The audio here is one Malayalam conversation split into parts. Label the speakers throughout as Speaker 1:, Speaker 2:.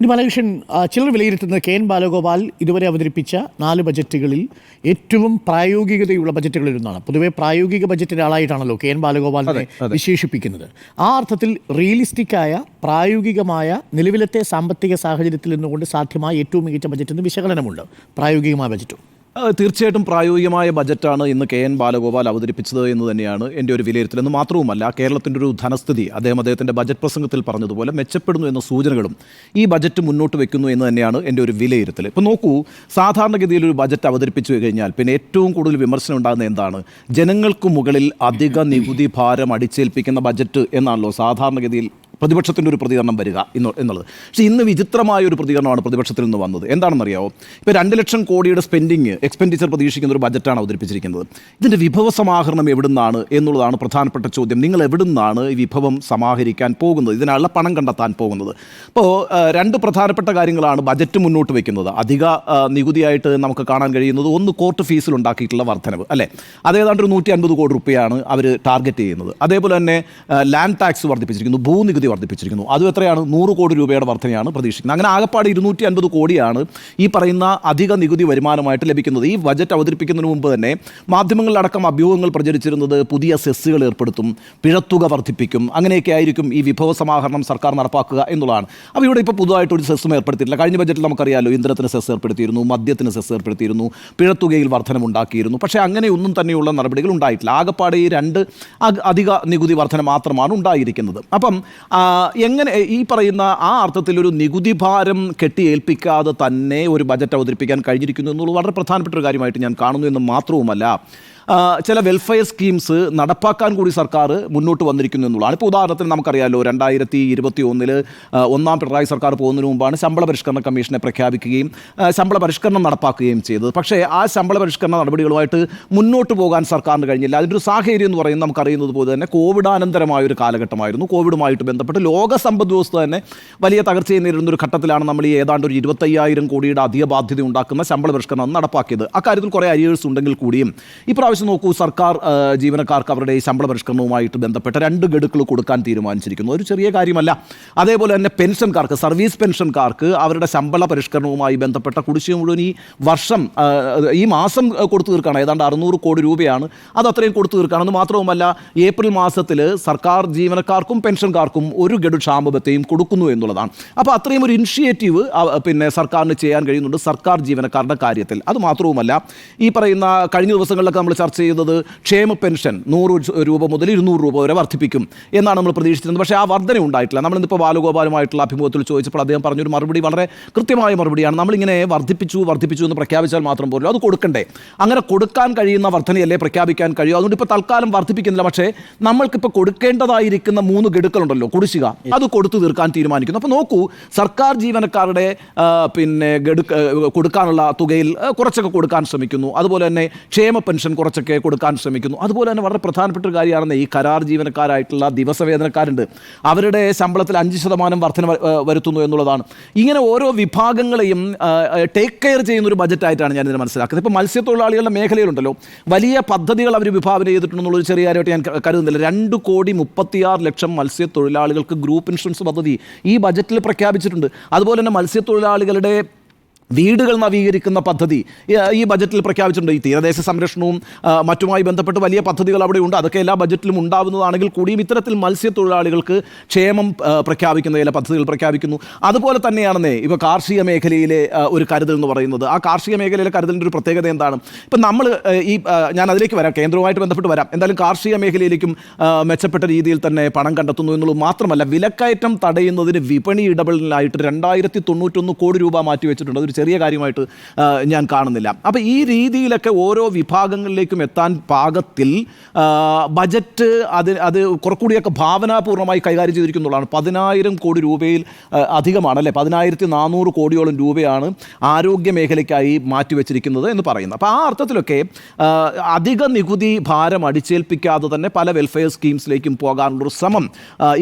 Speaker 1: ഇനി ബാലകൃഷ്ണൻ ചിലർ വിലയിരുത്തുന്നത് കെ എൻ ബാലഗോപാൽ ഇതുവരെ അവതരിപ്പിച്ച നാല് ബജറ്റുകളിൽ ഏറ്റവും പ്രായോഗികതയുള്ള ബജറ്റുകളിൽ ഒന്നാണ്. പൊതുവെ പ്രായോഗിക ബജറ്റിന്റെ ആളായിട്ടാണല്ലോ കെ എൻ ബാലഗോപാലിനെ വിശേഷിപ്പിക്കുന്നത്. ആ അർത്ഥത്തിൽ റിയലിസ്റ്റിക്കായ പ്രായോഗികമായ നിലവിലത്തെ സാമ്പത്തിക സാഹചര്യത്തിൽ നിന്നുകൊണ്ട് സാധ്യമായ ഏറ്റവും മികച്ച ബജറ്റ് എന്ന് വിശകലനമുണ്ട്. പ്രായോഗികമായ ബജറ്റും.
Speaker 2: തീർച്ചയായിട്ടും പ്രായോഗികമായ ബജറ്റാണ് ഇന്ന് കെ എൻ ബാലഗോപാൽ അവതരിപ്പിച്ചത് എന്ന് തന്നെയാണ് എന്റെ ഒരു വിലയിരുത്തൽ. എന്ന് മാത്രവുമല്ല കേരളത്തിന്റെ ഒരു ധനസ്ഥിതി അദ്ദേഹം അദ്ദേഹത്തിന്റെ ബജറ്റ് പ്രസംഗത്തിൽ പറഞ്ഞതുപോലെ മെച്ചപ്പെടുന്നു എന്ന സൂചനകളും ഈ ബജറ്റ് മുന്നോട്ട് വെക്കുന്നു എന്ന് തന്നെയാണ് എന്റെ ഒരു വിലയിരുത്തൽ. ഇപ്പോൾ നോക്കൂ സാധാരണഗതിയിൽ ഒരു ബജറ്റ് അവതരിപ്പിച്ചു കഴിഞ്ഞാൽ പിന്നെ ഏറ്റവും കൂടുതൽ വിമർശനം ഉണ്ടാകുന്ന എന്താണ്? ജനങ്ങൾക്ക് മുകളിൽ അധിക നികുതി ഭാരം അടിച്ചേൽപ്പിക്കുന്ന ബജറ്റ് എന്നാണല്ലോ സാധാരണഗതിയിൽ പ്രതിപക്ഷത്തിന്റെ ഒരു പ്രതികരണം വരിക എന്ന് എന്നുള്ളത്. പക്ഷേ ഇന്ന് വിചിത്രമായ ഒരു പ്രതികരണമാണ് പ്രതിപക്ഷത്തിൽ നിന്ന് വന്നത്. എന്താണെന്നറിയാമോ ഇപ്പോൾ രണ്ട് ലക്ഷം കോടിയുടെ സ്പെൻഡിങ് എക്സ്പെൻഡിച്ചർ പ്രതീക്ഷിക്കുന്ന ഒരു ബജറ്റാണ് അവതരിപ്പിച്ചിരിക്കുന്നത്. ഇതിന്റെ വിഭവ സമാഹരണം എവിടുന്നാണ് എന്നുള്ളതാണ് പ്രധാനപ്പെട്ട ചോദ്യം. നിങ്ങൾ എവിടുന്നാണ് ഈ വിഭവം സമാഹരിക്കാൻ പോകുന്നത്? ഇതിനുള്ള പണം കണ്ടെത്താൻ പോകുന്നത്. അപ്പോൾ രണ്ട് പ്രധാനപ്പെട്ട കാര്യങ്ങളാണ് ബജറ്റ് മുന്നോട്ട് വയ്ക്കുന്നത് അധിക നികുതിയായിട്ട് നമുക്ക് കാണാൻ കഴിയുന്നത് ഒന്ന് കോർട്ട് ഫീസിൽ ഉണ്ടാക്കിയിട്ടുള്ള വർധനവ് അല്ലേ? അതേതാണ്ട് ഒരു നൂറ്റി അൻപത് കോടി റുപ്യയാണ് അവർ ടാർഗറ്റ് ചെയ്യുന്നത്. അതേപോലെ തന്നെ ലാൻഡ് ടാക്സ് വർദ്ധിപ്പിച്ചിരിക്കുന്നു ഭൂനികുതി വർദ്ധിപ്പിച്ചിരിക്കുന്നു. അതും എത്രയാണ്? നൂറ് കോടി രൂപയുടെ വർധനയാണ് പ്രതീക്ഷിക്കുന്നത്. അങ്ങനെ ആകപ്പാട് ഇരുന്നൂറ്റി അൻപത് കോടിയാണ് ഈ പറയുന്ന അധിക നികുതി വരുമാനമായിട്ട് ലഭിക്കുന്നത്. ഈ ബജറ്റ് അവതരിപ്പിക്കുന്നതിന് മുമ്പ് തന്നെ മാധ്യമങ്ങളിലടക്കം അഭ്യൂഹങ്ങൾ പ്രചരിച്ചിരുന്നത് പുതിയ സെസ്സുകൾ ഏർപ്പെടുത്തും പിഴത്തുക വർദ്ധിപ്പിക്കും അങ്ങനെയൊക്കെ ആയിരിക്കും ഈ വിഭവ സമാഹരണം സർക്കാർ നടപ്പാക്കുക എന്നുള്ളതാണ്. അപ്പോൾ ഇവിടെ ഇപ്പോൾ പുതുതായിട്ട് ഒരു സെസ്സും ഏർപ്പെടുത്തിയിട്ടില്ല. കഴിഞ്ഞ ബജറ്റിൽ നമുക്കറിയാലോ ഇന്ധനത്തിന് സെസ് ഏർപ്പെടുത്തിയിരുന്നു മദ്യത്തിന് സെസ് ഏർപ്പെടുത്തിയിരുന്നു പിഴത്തുകയിൽ വർധനമുണ്ടാക്കിയിരുന്നു പക്ഷേ അങ്ങനെയൊന്നും തന്നെയുള്ള നടപടികൾ ഉണ്ടായിട്ടില്ല. ആകപ്പാടെ ഈ രണ്ട് അധിക നികുതി വർധന മാത്രമാണ് ഉണ്ടായിരിക്കുന്നത്. അപ്പം എങ്ങനെ ഈ പറയുന്ന ആ അർത്ഥത്തിൽ ഒരു നികുതി ഭാരം കെട്ടിയേൽപ്പിക്കാതെ തന്നെ ഒരു ബജറ്റ് അവതരിപ്പിക്കാൻ കഴിഞ്ഞിരിക്കുന്നു എന്നുള്ളത് വളരെ പ്രധാനപ്പെട്ട ഒരു കാര്യമായിട്ട് ഞാൻ കാണുന്നു എന്ന് മാത്രവുമല്ല. ചില വെൽഫെയർ സ്കീംസ് നടപ്പാക്കാൻ കൂടി സർക്കാർ മുന്നോട്ട് വന്നിരിക്കുന്നു എന്നുള്ളതാണ്. ഇപ്പോൾ ഉദാഹരണത്തിന് നമുക്കറിയാമല്ലോ രണ്ടായിരത്തി ഇരുപത്തി ഒന്നിൽ ഒന്നാം പിണറായി സർക്കാർ പോകുന്നതിന് മുമ്പാണ് ശമ്പള പരിഷ്കരണ കമ്മീഷനെ പ്രഖ്യാപിക്കുകയും ശമ്പള പരിഷ്കരണം നടപ്പാക്കുകയും ചെയ്തത്. പക്ഷേ ആ ശമ്പള പരിഷ്കരണ നടപടികളുമായിട്ട് മുന്നോട്ട് പോകാൻ സർക്കാരിന് കഴിഞ്ഞില്ല. അതിന്റെ ഒരു സാഹചര്യം എന്ന് പറയുന്നത് നമുക്കറിയുന്നത് പോലെ തന്നെ കോവിഡാനന്തരമായ ഒരു കാലഘട്ടമായിരുന്നു. കോവിഡുമായിട്ട് ബന്ധപ്പെട്ട് ലോക സമ്പദ് വ്യവസ്ഥ തന്നെ വലിയ തകർച്ചയെ നേരിടുന്ന ഒരു ഘട്ടത്തിലാണ് നമ്മൾ ഈ ഏതാണ്ട് ഒരു ഇരുപത്തയ്യായിരം കോടിയുടെ അധിക ബാധ്യത ഉണ്ടാക്കുന്ന ശമ്പള പരിഷ്കരണം നടപ്പാക്കിയത്. അക്കാര്യത്തിൽ കുറേ അരിയേഴ്സ് ഉണ്ടെങ്കിൽ കൂടിയും ഇപ്രാവശ്യം നോക്കൂ സർക്കാർ ജീവനക്കാർക്ക് അവരുടെ ഈ ശമ്പള പരിഷ്കരണവുമായിട്ട് ബന്ധപ്പെട്ട രണ്ട് ഗഡുക്കൾ കൊടുക്കാൻ തീരുമാനിച്ചിരിക്കുന്നു. ഒരു ചെറിയ കാര്യമല്ല. അതേപോലെ തന്നെ പെൻഷൻകാർക്ക് സർവീസ് പെൻഷൻകാർക്ക് അവരുടെ ശമ്പള പരിഷ്കരണവുമായി ബന്ധപ്പെട്ട കുടിശ്ശിക മുഴുവൻ ഈ വർഷം ഈ മാസം കൊടുത്തു തീർക്കണം. ഏതാണ്ട് അറുന്നൂറ് കോടി രൂപയാണ് അത് അത്രയും കൊടുത്തു തീർക്കണം. എന്ന് മാത്രവുമല്ല ഏപ്രിൽ മാസത്തിൽ സർക്കാർ ജീവനക്കാർക്കും പെൻഷൻകാർക്കും ഒരു ഗഡു ക്ഷാമബത്തെയും കൊടുക്കുന്നു എന്നുള്ളതാണ്. അപ്പോൾ അത്രയും ഒരു ഇനിഷ്യേറ്റീവ് പിന്നെ സർക്കാരിന് ചെയ്യാൻ കഴിയുന്നുണ്ട് സർക്കാർ ജീവനക്കാരുടെ കാര്യത്തിൽ. അത് മാത്രവുമല്ല ഈ പറയുന്ന കഴിഞ്ഞ ദിവസങ്ങളിലൊക്കെ നമ്മൾ ചർച്ച ചെയ്യുന്നത് ക്ഷേമ പെൻഷൻ നൂറ് രൂപ മുതൽ ഇരുന്നൂറ് രൂപ വരെ വർദ്ധിപ്പിക്കും എന്നാണ് നമ്മൾ പ്രതീക്ഷിച്ചിരുന്നത്. പക്ഷേ ആ വർധന ഉണ്ടായിട്ടില്ല. നമ്മളിന്നിപ്പോൾ ബാലഗോപാലുമായിട്ടുള്ള അഭിമുഖത്തിൽ ചോദിച്ചപ്പോൾ അദ്ദേഹം പറഞ്ഞൊരു മറുപടി വളരെ കൃത്യമായ മറുപടിയാണ്. നമ്മളിങ്ങനെ വർദ്ധിപ്പിച്ചു വർദ്ധിപ്പിച്ചു എന്ന് പ്രഖ്യാപിച്ചാൽ മാത്രം പോലും അത് കൊടുക്കണ്ടേ? അങ്ങനെ കൊടുക്കാൻ കഴിയുന്ന വർധനയല്ലേ പ്രഖ്യാപിക്കാൻ കഴിയും? അതുകൊണ്ട് ഇപ്പോൾ തൽക്കാലം വർദ്ധിപ്പിക്കുന്നില്ല. പക്ഷേ നമ്മൾക്കിപ്പോൾ കൊടുക്കേണ്ടതായിരിക്കുന്ന മൂന്ന് ഗഡുക്കളുണ്ടല്ലോ കുടിശ്ശിക. അത് കൊടുത്തു തീർക്കാൻ തീരുമാനിക്കുന്നു. അപ്പോൾ നോക്കൂ സർക്കാർ ജീവനക്കാരുടെ പിന്നെ ഗഡു കൊടുക്കാനുള്ള തുകയിൽ കുറച്ചൊക്കെ കൊടുക്കാൻ ശ്രമിക്കുന്നു. അതുപോലെ തന്നെ ക്ഷേമ പെൻഷൻ കുറച്ചൊക്കെ കൊടുക്കാൻ ശ്രമിക്കുന്നു. അതുപോലെ തന്നെ വളരെ പ്രധാനപ്പെട്ട ഒരു കാര്യമാണ് ഈ കരാർ ജീവനക്കാരായിട്ടുള്ള ദിവസവേതനക്കാരുണ്ട്. അവരുടെ ശമ്പളത്തിൽ അഞ്ച് ശതമാനം വർധന വരുത്തുന്നു എന്നുള്ളതാണ്. ഇങ്ങനെ ഓരോ വിഭാഗങ്ങളെയും ടേക്ക് കെയർ ചെയ്യുന്ന ഒരു ബജറ്റായിട്ടാണ് ഞാൻ ഇതിനെ മനസ്സിലാക്കുന്നത്. ഇപ്പോൾ മത്സ്യത്തൊഴിലാളികളുടെ മേഖലയിലുണ്ടല്ലോ. വലിയ പദ്ധതികൾ അവർ വിഭാവന ചെയ്തിട്ടുണ്ടെന്നുള്ളൊരു ചെറിയ കാര്യമായിട്ട് ഞാൻ കരുതുന്നില്ല. രണ്ട് കോടി മുപ്പത്തിയാറ് ലക്ഷം മത്സ്യത്തൊഴിലാളികൾക്ക് ഗ്രൂപ്പ് ഇൻഷുറൻസ് പദ്ധതി ഈ ബജറ്റിൽ പ്രഖ്യാപിച്ചിട്ടുണ്ട്. അതുപോലെ തന്നെ മത്സ്യത്തൊഴിലാളികളുടെ വീടുകൾ നവീകരിക്കുന്ന പദ്ധതി. ഈ- ബജറ്റിൽ പ്രഖ്യാപിച്ചിട്ടുണ്ട്. ഈ തീരദേശ സംരക്ഷണവും മറ്റുമായി ബന്ധപ്പെട്ട് വലിയ പദ്ധതികൾ അവിടെ ഉണ്ട്. അതൊക്കെ എല്ലാ ബജറ്റിലും ഉണ്ടാവുന്നതാണെങ്കിൽ കൂടിയും ഇത്തരത്തിൽ മത്സ്യത്തൊഴിലാളികൾക്ക് ക്ഷേമം പ്രഖ്യാപിക്കുന്ന ചില പദ്ധതികൾ പ്രഖ്യാപിക്കുന്നു. അതുപോലെ തന്നെയാണെന്നേ ഇപ്പോൾ കാർഷിക മേഖലയിലെ ഒരു കരുതൽ എന്ന് പറയുന്നത്. ആ കാർഷിക മേഖലയിലെ കരുതലിന്റെ ഒരു പ്രത്യേകത എന്താണ്? ഇപ്പം നമ്മൾ ഈ ഞാൻ അതിലേക്ക് വരാം. കേന്ദ്രവുമായിട്ട് ബന്ധപ്പെട്ട് വരാം. എന്തായാലും കാർഷിക മേഖലയിലേക്കും മെച്ചപ്പെട്ട രീതിയിൽ തന്നെ പണം കണ്ടെത്തുന്നു എന്നുള്ളത് മാത്രമല്ല വിലക്കയറ്റം തടയുന്നതിന് വിപണി ഇടപെടലിനായിട്ട് രണ്ടായിരത്തി തൊണ്ണൂറ്റൊന്ന് കോടി രൂപ മാറ്റിവെച്ചിട്ടുണ്ട്. അതൊരു ചെറിയ കാര്യമായിട്ട് ഞാൻ കാണുന്നില്ല. അപ്പോൾ ഈ രീതിയിലൊക്കെ ഓരോ വിഭാഗങ്ങളിലേക്കും എത്താൻ പാകത്തിൽ ബജറ്റ് അത് അത് കുറച്ചുകൂടിയൊക്കെ ഭാവനാപൂർണമായി കൈകാര്യം ചെയ്തിരിക്കുന്നുള്ളതാണ്. പതിനായിരം കോടി രൂപയിൽ അധികമാണ് അല്ലേ? പതിനായിരത്തി നാനൂറ് കോടിയോളം രൂപയാണ് ആരോഗ്യ മേഖലയ്ക്കായി മാറ്റിവെച്ചിരിക്കുന്നത് എന്ന് പറയുന്നത്. അപ്പോൾ ആ അർത്ഥത്തിലൊക്കെ അധിക നികുതി ഭാരം അടിച്ചേൽപ്പിക്കാതെ തന്നെ പല വെൽഫെയർ സ്കീംസിലേക്കും പോകാനുള്ളൊരു ശ്രമം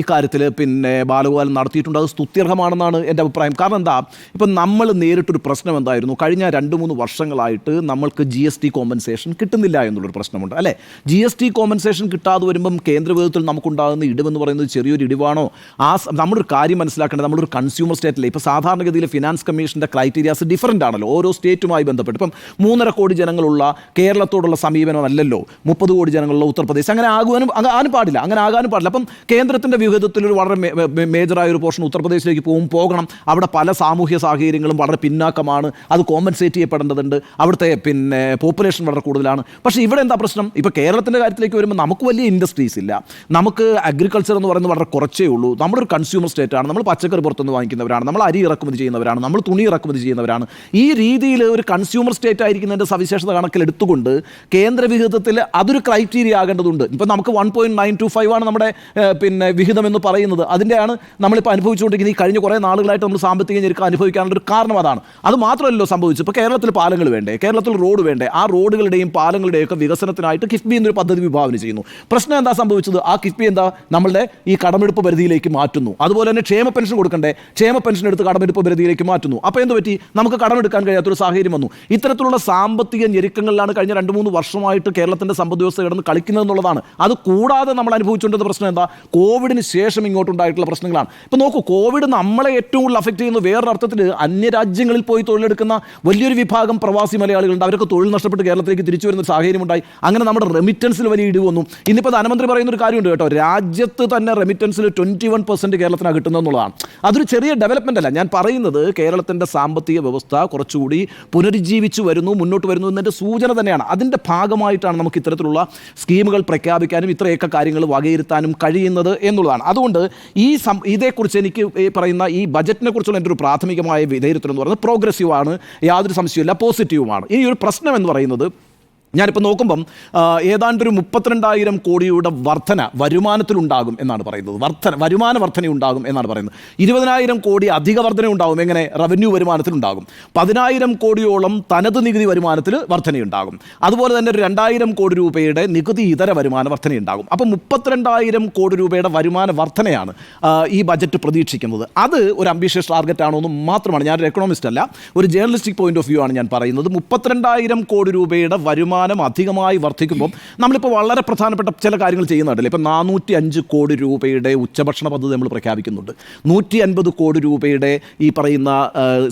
Speaker 2: ഇക്കാര്യത്തിൽ പിന്നെ ബാലഗോപാലൻ നടത്തിയിട്ടുണ്ട്. അത് സ്തുത്യർഹമാണെന്നാണ് എന്റെ അഭിപ്രായം. കാരണം എന്താ? ഇപ്പം നമ്മൾ നേരിട്ടൊരു പ്രശ്നം എന്തായിരുന്നു കഴിഞ്ഞ രണ്ട് മൂന്ന് വർഷങ്ങളായിട്ട് നമ്മൾക്ക് ജി എസ് ടി കോമ്പൻസേഷൻ കിട്ടുന്നില്ല എന്നുള്ളൊരു പ്രശ്നമുണ്ട് അല്ലേ? ജി എസ് ടി കോമ്പൻസേഷൻ കിട്ടാതെ വരുമ്പം കേന്ദ്ര വിധത്തിൽ നമുക്കുണ്ടാകുന്ന ഇടിവെന്ന് പറയുന്നത് ചെറിയൊരു ഇടിവാണോ? ആ നമ്മളൊരു കാര്യം മനസ്സിലാക്കേണ്ടത് നമ്മളൊരു കൺസ്യൂമർ സ്റ്റേറ്റിലെ ഇപ്പോൾ സാധാരണഗതിയിൽ ഫിനാൻസ് കമ്മീഷന്റെ ക്രൈറ്റീരിയാസ് ഡിഫറന്റ് ആണല്ലോ ഓരോ സ്റ്റേറ്റുമായി ബന്ധപ്പെട്ട്. ഇപ്പം മൂന്നര കോടി ജനങ്ങളുള്ള കേരളത്തോടുള്ള സമീപനമല്ലല്ലോ മുപ്പത് കോടി ജനങ്ങളുള്ള ഉത്തർപ്രദേശ്. അങ്ങനെ ആകുവാനും ആകാനും പാടില്ല അങ്ങനെ ആകാനും പാടില്ല. അപ്പം കേന്ദ്രത്തിന്റെ വിഹിതത്തിൽ ഒരു വളരെ മേജറായ ഒരു പോർഷൻ ഉത്തർപ്രദേശിലേക്ക് പോകും പോകണം. അവിടെ പല സാമൂഹ്യ സാഹചര്യങ്ങളും വളരെ പിന്നാക്കമാണ് അത് കോമ്പൻസേറ്റ് ചെയ്യപ്പെടേണ്ടതുണ്ട്. അവിടുത്തെ പിന്നെ പോപ്പുലേഷൻ വളരെ കൂടുതലാണ്. പക്ഷേ ഇവിടെ എന്താ പ്രശ്നം? ഇപ്പോൾ കേരളത്തിന്റെ കാര്യത്തിലേക്ക് വരുമ്പോൾ നമുക്ക് വലിയ ഇൻഡസ്ട്രീസ് ഇല്ല. നമുക്ക് അഗ്രികൾച്ചർ എന്ന് പറയുന്നത് വളരെ കുറച്ചേ ഉള്ളൂ. നമ്മളൊരു കൺസ്യൂമർ സ്റ്റേറ്റ് ആണ്. നമ്മൾ പച്ചക്കറി പുറത്തുനിന്ന് വാങ്ങിക്കുന്നവരാണ്. നമ്മൾ അരി ഇറക്കുമതി ചെയ്യുന്നവരാണ്. നമ്മൾ തുണി ഇറക്കുമതി ചെയ്യുന്നവരാണ്. ഈ രീതിയിൽ ഒരു കൺസ്യൂമർ സ്റ്റേറ്റ് ആയിരിക്കുന്നതിന്റെ സവിശേഷത കണക്കിലെടുത്തുകൊണ്ട് കേന്ദ്ര വിഹിതത്തിൽ അതൊരു ക്രൈറ്റീരിയ ആകേണ്ടതുണ്ട്. ഇപ്പം നമുക്ക് one point nine two five ആണ് നമ്മുടെ പിന്നെ വിഹിതം എന്ന് പറയുന്നത്. അതിന്റെയാണ് നമ്മളിപ്പോൾ അനുഭവിച്ചുകൊണ്ടിരിക്കുന്നത്. ഈ കഴിഞ്ഞ കുറേ നാളുകളായിട്ട് നമ്മൾ സാമ്പത്തിക ഞെരുക്കം അനുഭവിക്കാനുള്ള ഒരു കാരണം അതാണ്. അത് മാത്രമല്ലല്ലോ സംഭവിച്ചു ഇപ്പോൾ കേരളത്തിൽ പാലങ്ങൾ വേണ്ടേ? കേരളത്തിൽ റോഡ് വേണ്ടേ? ആ റോഡുകളുടെയും പാലങ്ങളുടെയും ഒക്കെ വികസനത്തിനായിട്ട് കിഫ്ബി എന്നൊരു പദ്ധതി വിഭാവനം ചെയ്യുന്നു. പ്രശ്നം എന്താ സംഭവിച്ചത്? ആ കിഫ്ബി എന്താ നമ്മളുടെ ഈ കടമെടുപ്പ് പരിധിയിലേക്ക് മാറ്റുന്നു. അതുപോലെ തന്നെ ക്ഷേമ പെൻഷൻ കൊടുക്കണ്ടേ? ക്ഷേമ പെൻഷൻ എടുത്ത് കടമെടുപ്പ് പരിധിയിലേക്ക് മാറ്റുന്നു. അപ്പോൾ എന്ത് പറ്റി? നമുക്ക് കടമെടുക്കാൻ കഴിയാത്തൊരു സാഹചര്യം വന്നു. ഇത്തരത്തിലുള്ള സാമ്പത്തിക ഞെരുക്കങ്ങളിലാണ് കഴിഞ്ഞ രണ്ട് മൂന്ന് വർഷമായിട്ട് കേരളത്തിന്റെ സമ്പദ് വ്യവസ്ഥ കിടന്ന് കളിക്കുന്നത് എന്നുള്ളതാണ്. അത് കൂടാതെ നമ്മൾ അനുഭവിച്ചുകൊണ്ടിരുന്ന പ്രശ്നം എന്താ? കോവിഡിന് ശേഷം ഇങ്ങോട്ടുണ്ടായിട്ടുള്ള പ്രശ്നങ്ങളാണ്. ഇപ്പം നോക്കൂ കോവിഡ് നമ്മളെ ഏറ്റവും കൂടുതൽ അഫക്റ്റ് ചെയ്യുന്നത് വേറൊരു അർത്ഥത്തിൽ അന്യരാജ്യങ്ങളിൽ പോയി തൊഴിലെടുക്കുന്ന വലിയൊരു വിഭാഗം പ്രവാസി മലയാളികളുണ്ട്. അവരൊക്കെ തൊഴിൽ നഷ്ടപ്പെട്ട് കേരളത്തിലേക്ക് തിരിച്ചു വരുന്ന സാഹചര്യം ഉണ്ടായി അങ്ങനെ നമ്മുടെ റെമിറ്റൻസിൽ വലിയ ഇടിവ് വന്നു. ഇന്നിപ്പോൾ ധനമന്ത്രി പറയുന്ന ഒരു കാര്യമുണ്ട് കേട്ടോ. രാജ്യത്ത് തന്നെ റെമിറ്റൻസിൽ ട്വന്റി വൺ പെർസെന്റ് കേരളത്തിനാണ് കിട്ടുന്നത് എന്നുള്ളതാണ്. അതൊരു ചെറിയ ഡെവലപ്മെന്റ് അല്ല. ഞാൻ പറയുന്നത് കേരളത്തിന്റെ സാമ്പത്തിക വ്യവസ്ഥ കുറച്ചുകൂടി പുനരുജ്ജീവിച്ചു വരുന്നു മുന്നോട്ട് വരുന്നു എന്നതിന്റെ സൂചന തന്നെയാണ്. അതിന്റെ ഭാഗമായിട്ടാണ് നമുക്ക് ഇത്തരത്തിലുള്ള സ്കീമുകൾ പ്രഖ്യാപിക്കാനും ഇത്രയൊക്കെ കാര്യങ്ങൾ വകയിരുത്താനും കഴിയുന്നത് എന്നുള്ളതാണ്. അതുകൊണ്ട് ഈ ഇതേക്കുറിച്ച് എനിക്ക് പറയുന്ന ഈ ബജറ്റിനെ കുറിച്ചുള്ള എന്റെ ഒരു പ്രാഥമികമായ വിലയിരുത്തൽ എന്ന് പറയുന്നത് പ്രോഗ്രസീവ് ആണ്. യാതൊരു സംശയമില്ല പോസിറ്റീവുമാണ് ഇനി ഒരു പ്രശ്നം എന്ന് പറയുന്നത് ഞാനിപ്പോൾ നോക്കുമ്പം ഏതാണ്ട് ഏതാണ്ടൊരു മുപ്പത്തിരണ്ടായിരം കോടിയുടെ വർധന വരുമാനത്തിലുണ്ടാകും എന്നാണ് പറയുന്നത്. വർധന വരുമാന വർധന ഉണ്ടാകും എന്നാണ് പറയുന്നത്. ഇരുപതിനായിരം കോടി അധിക വർധന ഉണ്ടാകും എങ്ങനെ? റവന്യൂ വരുമാനത്തിലുണ്ടാകും. പതിനായിരം കോടിയോളം തനത് നികുതി വരുമാനത്തിൽ വർധനയുണ്ടാകും. അതുപോലെ തന്നെ ഒരു രണ്ടായിരം കോടി രൂപയുടെ നികുതി ഇതര വരുമാന വർധനയുണ്ടാകും. അപ്പോൾ മുപ്പത്തിരണ്ടായിരം കോടി രൂപയുടെ വരുമാന വർധനയാണ് ഈ ബജറ്റ് പ്രതീക്ഷിക്കുന്നത്. അത് ഒരു അംബീഷ്യസ് ടാർഗറ്റ് ആണോ എന്ന് മാത്രമാണ്. ഞാനൊരു എക്കണോമിസ്റ്റ് അല്ല. ഒരു ജേർണലിസ്റ്റിക് പോയിന്റ് ഓഫ് വ്യൂ ആണ് ഞാൻ പറയുന്നത്. മുപ്പത്തിരണ്ടായിരം കോടി രൂപയുടെ വരുമാനം അധികമായി വർദ്ധിക്കുമ്പോൾ നമ്മളിപ്പോൾ വളരെ പ്രധാനപ്പെട്ട ചില കാര്യങ്ങൾ ചെയ്യുന്നുണ്ടല്ലോ. ഇപ്പം നാനൂറ്റി അഞ്ച് കോടി രൂപയുടെ ഉച്ചഭക്ഷണ പദ്ധതി നമ്മൾ പ്രഖ്യാപിക്കുന്നുണ്ട്. നൂറ്റി അൻപത് കോടി രൂപയുടെ ഈ പറയുന്ന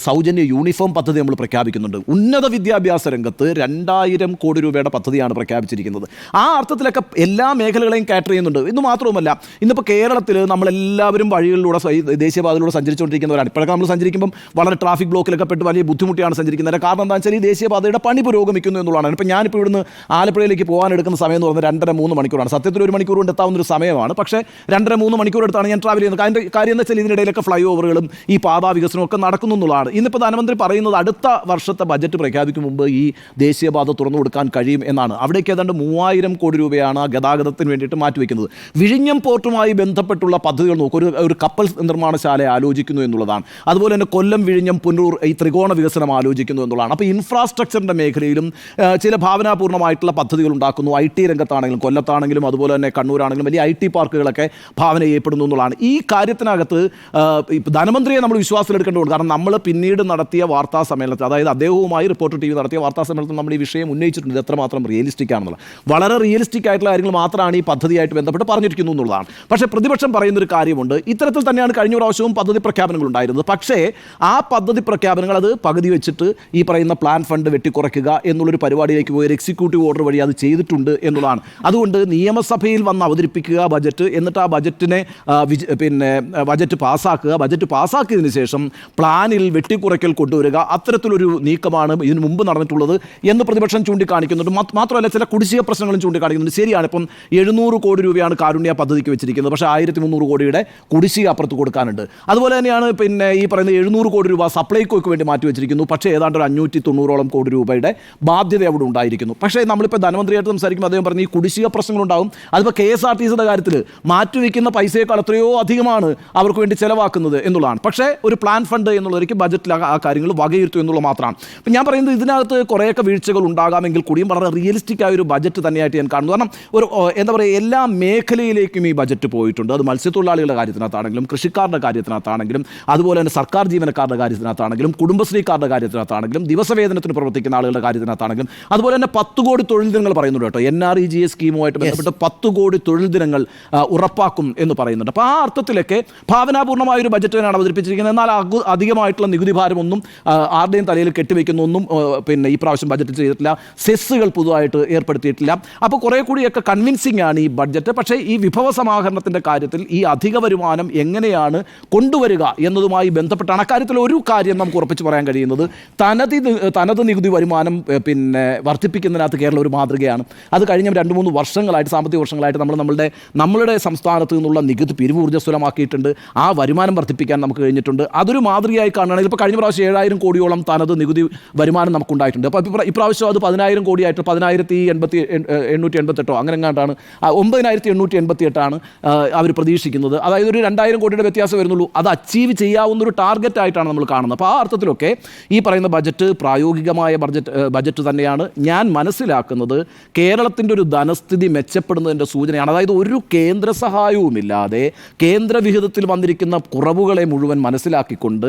Speaker 2: സൗജന്യ യൂണിഫോം പദ്ധതി നമ്മൾ പ്രഖ്യാപിക്കുന്നുണ്ട്. ഉന്നത വിദ്യാഭ്യാസ രംഗത്ത് രണ്ടായിരം കോടി രൂപയുടെ പദ്ധതിയാണ് പ്രഖ്യാപിച്ചിരിക്കുന്നത്. ആ അർത്ഥത്തിലൊക്കെ എല്ലാ മേഖലകളെയും കാറ്റർ ചെയ്യുന്നുണ്ട്. ഇന്ന് മാത്രവുമല്ല ഇന്നിപ്പോൾ കേരളത്തിൽ നമ്മളെല്ലാവരും വഴികളിലൂടെ ദേശീയപാതയിലൂടെ സഞ്ചരിച്ചുകൊണ്ടിരിക്കുന്നവരാണ്. ഇപ്പോഴൊക്കെ നമ്മൾ സഞ്ചരിക്കുമ്പം വളരെ ട്രാഫിക് ബ്ലോക്കിലൊക്കെ പെട്ട് വലിയ ബുദ്ധിമുട്ടിയാണ് സഞ്ചരിക്കുന്നത് കാരണം എന്താ വെച്ചാൽ ഈ ദേശീയപാതയുടെ പണി പുരോഗമിക്കുന്നു എന്നുള്ളതാണ്. ഇപ്പം ഞാനിപ്പോൾ ഇവിടുന്ന് ആലപ്പുഴയിലേക്ക് പോകാൻ എടുക്കുന്ന സമയം എന്ന് പറഞ്ഞാൽ രണ്ടര മൂന്ന് മണിക്കൂറാണ്. സത്യത്തിൽ ഒരു മണിക്കൂർ കൊണ്ട് എത്താവുന്ന ഒരു സമയമാണ്. പക്ഷേ രണ്ടര മൂന്ന് മണിക്കൂർ എടുത്താണ് ഞാൻ ട്രാവൽ ചെയ്യുന്നത്. അതിന്റെ കാര്യം എന്ന് വെച്ചാൽ ഇതിനിടയിലൊക്കെ ഫ്ലൈ ഓവറുകളും ഈ പാതാ വികസനവും ഒക്കെ നടക്കുന്നു എന്നുള്ളതാണ്. ഇന്നിപ്പോൾ ധനമന്ത്രി പറയുന്നത് അടുത്ത വർഷത്തെ ബജറ്റ് പ്രഖ്യാപിക്കും മുമ്പ് ഈ ദേശീയപാത തുറന്നു കൊടുക്കാൻ കഴിയും എന്നാണ്. അവിടേക്ക് ഏതാണ്ട് മൂവായിരം കോടി രൂപയാണ് ഗതാഗതത്തിന് വേണ്ടിയിട്ട് മാറ്റിവെക്കുന്നത്. വിഴിഞ്ഞം പോർട്ടുമായി ബന്ധപ്പെട്ടുള്ള പദ്ധതികൾ നോക്കും. ഒരു ഒരു കപ്പൽ നിർമ്മാണശാല ആലോചിക്കുന്നു എന്നുള്ളതാണ്. അതുപോലെ തന്നെ കൊല്ലം വിഴിഞ്ഞം പുനൂർ ഈ ത്രികോണ വികസനം ആലോചിക്കുന്നു എന്നുള്ളതാണ്. അപ്പോൾ ഇൻഫ്രാസ്ട്രക്ചറിന്റെ മേഖലയിലും ചില ചില ഭാവനാപൂർണമായിട്ടുള്ള പദ്ധതികൾ ഉണ്ടാക്കുന്നു. ഐ ടി രംഗത്താണെങ്കിലും കൊല്ലത്താണെങ്കിലും അതുപോലെ തന്നെ കണ്ണൂരാണെങ്കിലും വലിയ ഐ ടി പാർക്കുകളൊക്കെ ഭാവന ചെയ്യപ്പെടുന്നു എന്നുള്ളതാണ്. ഈ കാര്യത്തിനകത്ത് ധനമന്ത്രിയെ നമ്മൾ വിശ്വാസത്തിലെടുക്കേണ്ടതുണ്ട്. കാരണം നമ്മൾ പിന്നീട് നടത്തിയ വാർത്താ സമ്മേളനത്തിൽ അതായത് അദ്ദേഹവുമായി റിപ്പോർട്ടർ ടി വി നടത്തിയ വാർത്താ സമ്മേളനത്തിൽ നമ്മൾ ഈ വിഷയം ഉന്നയിച്ചിട്ടുണ്ട്. എത്രമാത്രം റിയലിസ്റ്റിക് ആണെന്നുള്ളത്. വളരെ റിയലിസ്റ്റിക് ആയിട്ടുള്ള കാര്യങ്ങൾ മാത്രമാണ് ഈ പദ്ധതിയായിട്ട് ബന്ധപ്പെട്ട് പറഞ്ഞിരിക്കുന്നു എന്നുള്ളതാണ്. പക്ഷേ പ്രതിപക്ഷം പറയുന്നൊരു കാര്യമുണ്ട്. ഇത്തരത്തിൽ തന്നെയാണ് കഴിഞ്ഞ പ്രാവശ്യവും പദ്ധതി പ്രഖ്യാപനങ്ങൾ ഉണ്ടായിരുന്നത്. പക്ഷേ ആ പദ്ധതി പ്രഖ്യാപനങ്ങൾ അത് പകുതി വെച്ചിട്ട് ഈ പറയുന്ന പ്ലാൻ ഫണ്ട് വെട്ടിക്കുറയ്ക്കുക എന്നുള്ളൊരു പരിപാടിയിലേക്ക് പോയി. എക്സിക്യൂട്ടീവ് ഓർഡർ വഴി അത് ചെയ്തിട്ടുണ്ട് എന്നുള്ളതാണ്. അതുകൊണ്ട് നിയമസഭയിൽ വന്ന് അവതരിപ്പിക്കുക ബജറ്റ് എന്നിട്ട് ആ ബജറ്റിനെ പിന്നെ ബജറ്റ് പാസ്സാക്കുക. ബജറ്റ് പാസ്സാക്കിയതിന് ശേഷം പ്ലാനിൽ വെട്ടിക്കുറയ്ക്കൽ കൊണ്ടുവരിക. അത്തരത്തിലൊരു നീക്കമാണ് ഇതിനു മുമ്പ് നടന്നിട്ടുള്ളത് എന്ന് പ്രതിപക്ഷം ചൂണ്ടിക്കാണിക്കുന്നുണ്ട്. മാത്രമല്ല ചില കുടിശ്ശിക പ്രശ്നങ്ങളും ചൂണ്ടിക്കാണിക്കുന്നുണ്ട്. ശരിയാണ് ഇപ്പം എഴുന്നൂറ് കോടി രൂപയാണ് കാരുണ്യ പദ്ധതിക്ക് വെച്ചിരിക്കുന്നത്. പക്ഷേ ആയിരത്തി മുന്നൂറ് കോടിയുടെ കുടിശ്ശിക അപ്പുറത്ത് കൊടുക്കാനുണ്ട്. അതുപോലെ തന്നെയാണ് പിന്നെ ഈ പറയുന്ന എഴുന്നൂറ് കോടി രൂപ സപ്ലൈകോയ്ക്ക് വേണ്ടി മാറ്റി വെച്ചിരിക്കുന്നു. പക്ഷേ ഏതാണ്ട് ഒരു അഞ്ഞൂറ്റി തൊണ്ണൂറോളം കോടി രൂപയുടെ ബാധ്യത അവിടെ ഉണ്ടായിരിക്കുന്നു. വയ്ക്കുന്നു പക്ഷേ നമ്മളിപ്പോൾ ധനമന്ത്രിയായിട്ട് സംസാരിക്കുമ്പോൾ അദ്ദേഹം പറഞ്ഞു ഈ കുടിശ്ശിക പ്രശ്നങ്ങളുണ്ടാകും അതിപ്പോൾ കെ എസ് ആർ ടി സിയുടെ കാര്യത്തിൽ മാറ്റിവെക്കുന്ന പൈസയേക്കാൾ എത്രയോ അധികമാണ് അവർക്ക് വേണ്ടി ചിലവാക്കുന്നത് എന്നുള്ളതാണ്. പക്ഷേ ഒരു പ്ലാൻ ഫണ്ട് എന്നുള്ളവർക്ക് ബജറ്റിൽ ആ- കാര്യങ്ങൾ വകയിരുത്തും എന്നുള്ളത് മാത്രമാണ്. അപ്പം ഞാൻ പറയുന്നത് ഇതിനകത്ത് കുറേയൊക്കെ വീഴ്ചകൾ ഉണ്ടാകാമെങ്കിൽ കൂടിയും വളരെ റിയലിസ്റ്റിക് ആയ ഒരു ബജറ്റ് തന്നെയായിട്ട് ഞാൻ കാണുന്നു. കാരണം ഒരു എന്താ പറയുക എല്ലാ മേഖലയിലേക്കും ഈ ബജറ്റ് പോയിട്ടുണ്ട്. അത് മത്സ്യത്തൊഴിലാളികളുടെ കാര്യത്തിനകത്താണെങ്കിലും കൃഷിക്കാരുടെ കാര്യത്തിനകത്താണെങ്കിലും അതുപോലെ തന്നെ സർക്കാർ ജീവനക്കാരുടെ കാര്യത്തിനകത്താണെങ്കിലും കുടുംബശ്രീക്കാരുടെ കാര്യത്തിനകത്താണെങ്കിലും ദിവസവേതനത്തിന് പ്രവർത്തിക്കുന്ന ആളുകളുടെ കാര്യത്തിനകത്താണെങ്കിലും അതുപോലെ തന്നെ പത്ത് കോടി തൊഴിൽ ദിനങ്ങൾ പറയുന്നുണ്ട് കേട്ടോ. N R E G S സ്കീമുമായിട്ട് ബന്ധപ്പെട്ട് പത്ത് കോടി തൊഴിൽ ദിനങ്ങൾ ഉറപ്പാക്കും എന്ന് പറയുന്നുണ്ട്. അപ്പോൾ ആ അർത്ഥത്തിലൊക്കെ ഭാവനാപൂർണമായ ഒരു ബജറ്റ് തന്നെയാണ് അവതരിപ്പിച്ചിരിക്കുന്നത്. എന്നാൽ അധികമായിട്ടുള്ള നികുതി ഭാരമൊന്നും ആരുടെയും തലയിൽ കെട്ടിവെക്കുന്നൊന്നും പിന്നെ ഈ പ്രാവശ്യം ബജറ്റ് ചെയ്തിട്ടില്ല. സെസ്സുകൾ പുതുതായിട്ട് ഏർപ്പെടുത്തിയിട്ടില്ല. അപ്പോൾ കുറേ കൂടിയൊക്കെ കൺവിൻസിംഗ് ആണ് ഈ ബഡ്ജറ്റ് പക്ഷേ ഈ വിഭവ സമാഹരണത്തിന്റെ കാര്യത്തിൽ ഈ അധിക വരുമാനം എങ്ങനെയാണ് കൊണ്ടുവരിക എന്നതുമായി ബന്ധപ്പെട്ടാണ് അക്കാര്യത്തിൽ ഒരു കാര്യം നമുക്ക് ഉറപ്പിച്ച് പറയാൻ കഴിയുന്നത്. തനത് തനത് നികുതി വരുമാനം പിന്നെ പിന്നെ വർദ്ധിപ്പിക്കുന്നതിനകത്ത് കേരളം ഒരു മാതൃകയാണ്. അത് കഴിഞ്ഞ രണ്ട് മൂന്ന് വർഷങ്ങളായിട്ട് സാമ്പത്തിക വർഷങ്ങളായിട്ട് നമ്മൾ നമ്മളുടെ നമ്മളുടെ സംസ്ഥാനത്ത് നിന്നുള്ള നികുതി പിരിവ് ഊർജസ്വലമാക്കിയിട്ടുണ്ട് ആ വരുമാനം വർദ്ധിപ്പിക്കാൻ നമുക്ക് കഴിഞ്ഞിട്ടുണ്ട്. അതൊരു മാതൃകയായി കാണുകയാണെങ്കിൽ ഇപ്പോൾ കഴിഞ്ഞ പ്രാവശ്യം ഏഴായിരം കോടിയോളം തനത് നികുതി വരുമാനം നമുക്കുണ്ടായിട്ടുണ്ട്. അപ്പോൾ ഇപ്രാ- ഇപ്രാവശ്യം അത് പതിനായിരം കോടിയായിട്ട് പതിനായിരത്തി എൺപത്തി എൺ- എണ്ണൂറ്റി എൺപത്തെട്ടോ അങ്ങനെ എങ്ങാണ്ടാണ് ഒമ്പതിനായിരത്തി എണ്ണൂറ്റി എൺപത്തി എട്ടാണ് അവർ പ്രതീക്ഷിക്കുന്നത്. അതായത് ഒരു രണ്ടായിരം കോടിയുടെ വ്യത്യാസം വരുന്നുള്ളൂ. അത് അച്ചീവ് ചെയ്യാവുന്ന ഒരു ടാർഗറ്റ് ആയിട്ടാണ് നമ്മൾ കാണുന്നത്. അപ്പോൾ ആ അർത്ഥത്തിലൊക്കെ ഈ പറയുന്ന ബജറ്റ് പ്രായോഗികമായ ബഡ്ജറ്റ് ബജറ്റ് തന്നെയാണ് ഞാൻ മനസ്സിലാക്കുന്നത് കേരളത്തിന്റെ ഒരു ധനസ്ഥിതി മെച്ചപ്പെടുന്നതിന്റെ സൂചനയാണ്. അതായത് ഒരു കേന്ദ്ര സഹായവുമില്ലാതെ കേന്ദ്രവിഹിതത്തിൽ വന്നിരിക്കുന്ന കുറവുകളെ മുഴുവൻ മനസ്സിലാക്കിക്കൊണ്ട്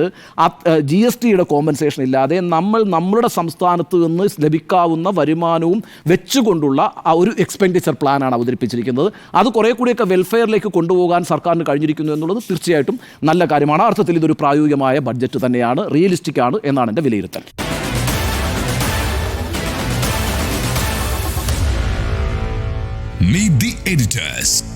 Speaker 2: ജി എസ് ടിയുടെ കോമ്പൻസേഷൻ ഇല്ലാതെ നമ്മൾ നമ്മളുടെ സംസ്ഥാനത്ത് നിന്ന് ലഭിക്കാവുന്ന വരുമാനവും വെച്ചുകൊണ്ടുള്ള ഒരു എക്സ്പെൻഡിച്ചർ പ്ലാനാണ് അവതരിപ്പിച്ചിരിക്കുന്നത്. അത് കുറേ കൂടിയൊക്കെ വെൽഫെയറിലേക്ക് കൊണ്ടുപോകാൻ സർക്കാരിന് കഴിഞ്ഞിരിക്കുന്നു എന്നുള്ളത് തീർച്ചയായിട്ടും നല്ല കാര്യമാണ്. അർത്ഥത്തിൽ ഇതൊരു പ്രായോഗികമായ ബഡ്ജറ്റ് തന്നെയാണ് റിയലിസ്റ്റിക് ആണ് എന്നാണ് എന്റെ വിലയിരുത്തൽ.
Speaker 3: Meet the editors.